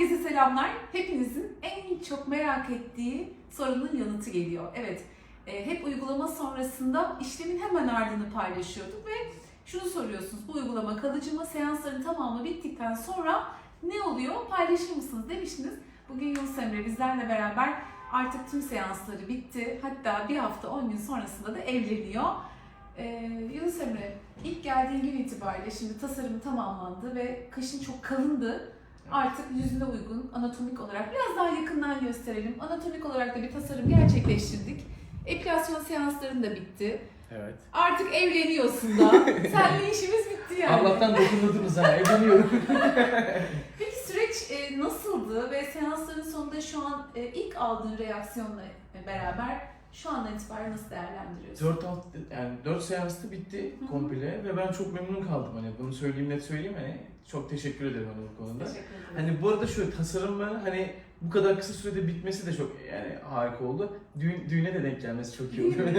Herkese selamlar. Hepinizin en çok merak ettiği sorunun yanıtı geliyor. Evet, e, hep uygulama sonrasında işlemin hemen ardını paylaşıyorduk ve şunu soruyorsunuz. Bu uygulama kalıcı mı? Seansların tamamı bittikten sonra ne oluyor? Paylaşır mısınız demiştiniz. Bugün Yunus Emre bizlerle beraber artık tüm seansları bitti. Hatta bir hafta 10 gün sonrasında da evleniyor. Ee, Yunus Emre ilk geldiğin gün itibariyle şimdi tasarımı tamamlandı ve kaşın çok kalındı. Artık yüzüne uygun anatomik olarak biraz daha yakından gösterelim. Anatomik olarak da bir tasarım gerçekleştirdik. Epilasyon seansların da bitti. Evet. Artık evleniyorsun da. Seninle işimiz bitti yani. Allah'tan dokundurdunuz ha, evleniyorum. Peki süreç e, nasıldı ve seansların sonunda şu an e, ilk aldığın reaksiyonla beraber şu andan itibaren nasıl değerlendiriyorsun? 4 alt, yani 4 seansta bitti komple ve ben çok memnun kaldım hani bunu söyleyeyim net söyleyeyim hani çok teşekkür ederim hani bu konuda. Teşekkür ederim. Hani bu arada şöyle tasarımı hani bu kadar kısa sürede bitmesi de çok yani harika oldu. Düğün, düğüne de denk gelmesi çok iyi oldu.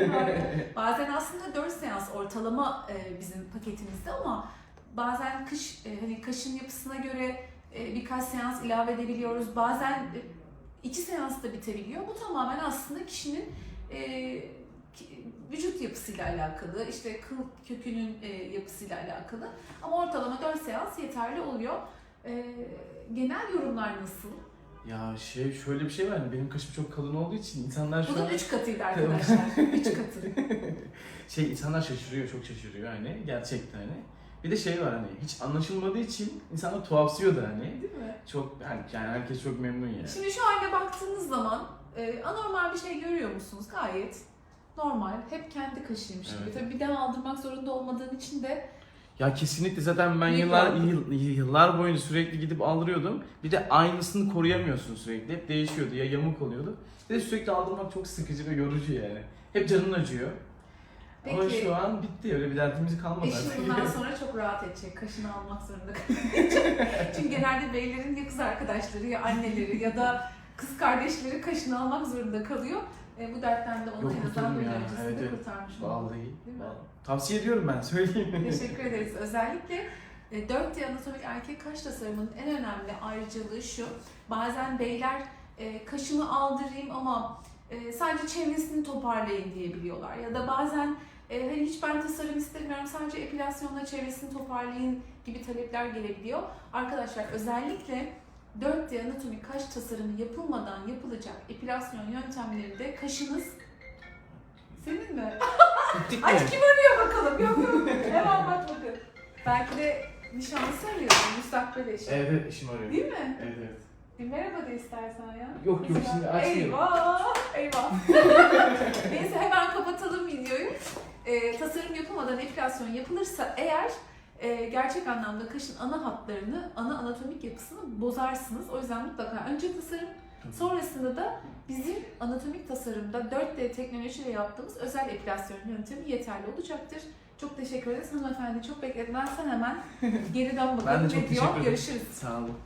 Bazen aslında 4 seans ortalama e, bizim paketimizde ama bazen kış e, hani kaşın yapısına göre e, birkaç seans ilave edebiliyoruz. Bazen 2 seans da bitebiliyor. Bu tamamen aslında kişinin e, vücut yapısıyla alakalı, işte kıl kökünün e, yapısıyla alakalı. Ama ortalama 4 seans yeterli oluyor. E, genel yorumlar nasıl? ya şey şöyle bir şey var hani benim kaşım çok kalın olduğu için insanlar şu Bunun an 3 katıydı arkadaşlar. 3 katı. şey insanlar şaşırıyor çok şaşırıyor hani gerçekten hani. Bir de şey var hani hiç anlaşılmadığı için insanlar tuhafsıyor da hani. Değil mi? Çok yani, yani herkes çok memnun yani. Şimdi şu haline baktığınız zaman e, anormal bir şey görüyor musunuz? Gayet normal. Hep kendi kaşıymış gibi. Evet. Tabii bir daha aldırmak zorunda olmadığın için de Ya kesinlikle zaten ben yıllar yıl- yıllar boyunca sürekli gidip aldırıyordum. Bir de aynısını koruyamıyorsun sürekli. Hep değişiyordu ya yamuk oluyordu. Bir de sürekli aldırmak çok sıkıcı ve yorucu yani. Hep canın acıyor. Ama Peki. şu an bitti öyle bir derdimiz kalmadı artık. bundan sonra çok rahat edecek. Kaşını almak zorunda kalmayacak. Çünkü genelde beylerin ya kız arkadaşları ya anneleri ya da kız kardeşleri kaşını almak zorunda kalıyor. E, bu dertten de onu Yok, en azından kurtuldum düğün ya. öncesinde Evet, evet. kurtarmış olduk. Vallahi. Değil mi? vallahi. Tavsiye ediyorum ben söyleyeyim. Teşekkür ederiz. Özellikle e, 4D anatomik erkek kaş tasarımının en önemli ayrıcalığı şu. Bazen beyler e, kaşımı aldırayım ama e, sadece çevresini toparlayın diyebiliyorlar. Ya da bazen e, hani hiç ben tasarım istemiyorum sadece epilasyonla çevresini toparlayın gibi talepler gelebiliyor. Arkadaşlar özellikle 4D anatomik kaş tasarımı yapılmadan yapılacak epilasyon yöntemlerinde kaşınız senin mi? Bittik Ay mi? kim arıyor bakalım? Yok yok. Hemen bak bakın. Belki de nişanlısı arıyorsun. Müstakbel eşi. Evet işim arıyor. Değil mi? Evet evet. Bir merhaba de istersen ya. Yok, yok, Mesela- şimdi açmıyorum. Eyvah. Eyvah. Neyse hemen kapatalım videoyu. Ee, tasarım yapılmadan epilasyon yapılırsa eğer e, gerçek anlamda kaşın ana hatlarını, ana anatomik yapısını bozarsınız. O yüzden mutlaka önce tasarım, Sonrasında da bizim anatomik tasarımda 4D teknolojiyle yaptığımız özel epilasyon yöntemi yeterli olacaktır. Çok teşekkür ederiz hanımefendi. Çok bekletmezsen hemen geriden bakalım Ben de çok teşekkür ederim. Görüşürüz. Sağ olun.